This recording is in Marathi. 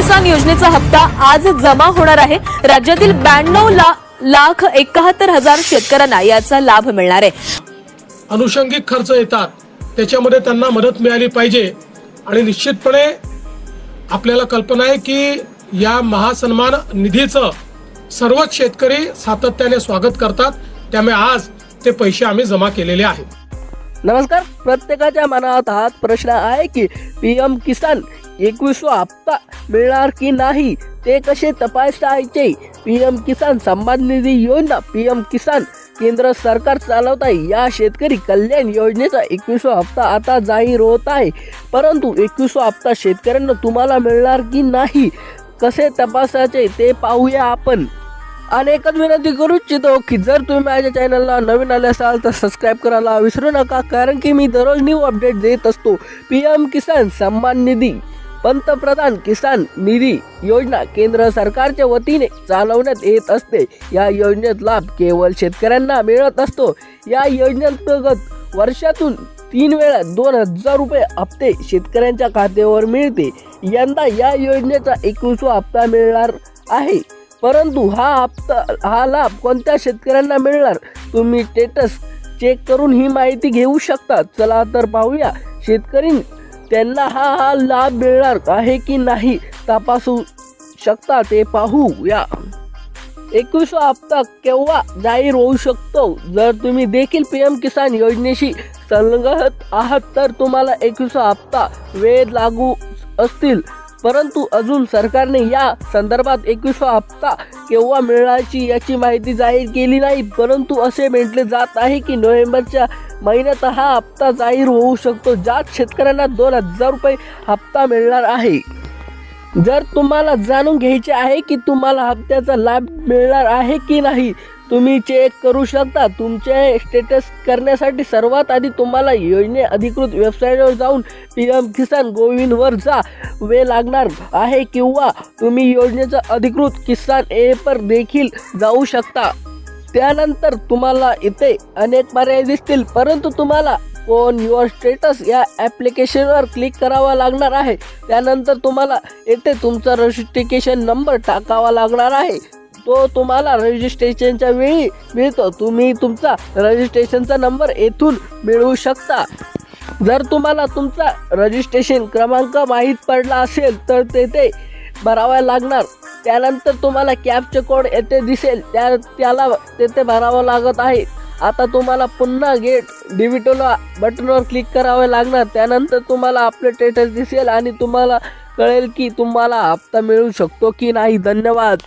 किसान योजनेचा हप्ता आज जमा होणार आहे. राज्यातील ब्याण्णव ला लाख एकाहत्तर हजार शेतकऱ्यांना याचा लाभ मिळणार आहे. अनुषंगिक खर्च येतात. त्याच्यामध्ये त्यांना मदत मिळाली पाहिजे. आणि निश्चितपणे आपल्याला कल्पना आहे की या महासन्मान निधीचं सर्वच शेतकरी सातत्याने स्वागत करतात. त्यामुळे आज ते पैसे आम्ही जमा केलेले आहेत. नमस्कार. प्रत्येकाच्या मनात हाच प्रश्न आहे की पी एम किसान एकवीसवा हप्ता मिळणार की नाही ते कसे तपासायचे? पी एम किसान सन्मान निधी योजना पी एम किसान केंद्र सरकार चालवत आहे या शेतकरी कल्याण योजनेचा एकवीसवा हप्ता आता जाहीर होत आहे. परंतु एकवीसवा हप्ता शेतकऱ्यांना तुम्हाला मिळणार की नाही कसे तपासायचे ते पाहूया आपण. आणि एकच विनंती करू इच्छितो की जर तुम्ही माझ्या चॅनलला नवीन आले असाल तर सबस्क्राईब करायला विसरू नका कारण की मी दररोज न्यू अपडेट देत असतो. पी एम किसान सन्मान निधी. पंतप्रधान किसान निधी योजना केंद्र सरकारच्या वतीने चालवण्यात येत असते. या योजनेत लाभ केवळ शेतकऱ्यांना मिळत असतो. या योजनेअंतर्गत वर्षातून तीन वेळा दोन हजार रुपये हप्ते शेतकऱ्यांच्या खात्यावर मिळते. यंदा या योजनेचा एकवीसवा हप्ता मिळणार आहे. परंतु हा हप्ता हा लाभ कोणत्या शेतकऱ्यांना मिळणार? तुम्ही स्टेटस चेक करून ही माहिती घेऊ शकता. चला तर पाहूया. शेतकरी त्यांना हा हा लाभ मिळणार आहे की नाही? तपासू शकता ते पाहूया. एकवीसवा हप्ता केव्हा जाहीर होऊ शकतो? जर तुम्ही देखील पी एम किसान योजनेशी संलग्न आहात तर तुम्हाला एकवीसवा हप्ता वेळ लागू असतील. परंतु अजून सरकारने या संदर्भात एकवीसवा हप्ता केव्हा मिळण्याची याची माहिती जाहीर केली नाही. परंतु असे म्हटले जात आहे की नोव्हेंबरच्या महिन्यात हा हप्ता जाहीर होऊ शकतो. ज्यात शेतकऱ्यांना दोन हजार रुपये हप्ता मिळणार आहे. जर तुम्हाला जाणून घ्यायचे आहे की तुम्हाला हप्त्याचा लाभ मिळणार आहे की नाही तुम्ही चेक करू शकता. तुमचे स्टेटस करण्यासाठी सर्वात आधी तुम्हाला योजने अधिकृत वेबसाईटवर जाऊन पी एम किसान गोविंदवर जा. वे लागणार आहे किंवा तुम्ही योजनेचा अधिकृत किसान एपर देखील जाऊ शकता. त्यानंतर तुम्हाला इथे अनेक पर्याय दिसतील परंतु तुम्हाला ओन युअर स्टेटस या ॲप्लिकेशनवर क्लिक करावा लागणार आहे. त्यानंतर तुम्हाला येथे तुमचा रजिस्ट्रेशन नंबर टाकावा लागणार आहे. तो तुम्हाला रजिस्ट्रेशनच्या वेळी मिळतो. तुम्ही तुमचा रजिस्ट्रेशनचा नंबर येथून मिळवू शकता. जर तुम्हाला तुमचा रजिस्ट्रेशन क्रमांक माहीत पडला असेल तर तेथे भरावा लागणार. त्यानंतर तुम्हाला कॅबचे कोड येथे दिसेल. त्या त्याला तेथे भरावं लागत आहे. आता तुम्हाला पुन्हा गेट डिजिटल बटनवर क्लिक करावे लागणार. त्यानंतर तुम्हाला आपले स्टेटस दिसेल आणि तुम्हाला कळेल की तुम्हाला हप्ता मिळू शकतो की नाही. धन्यवाद.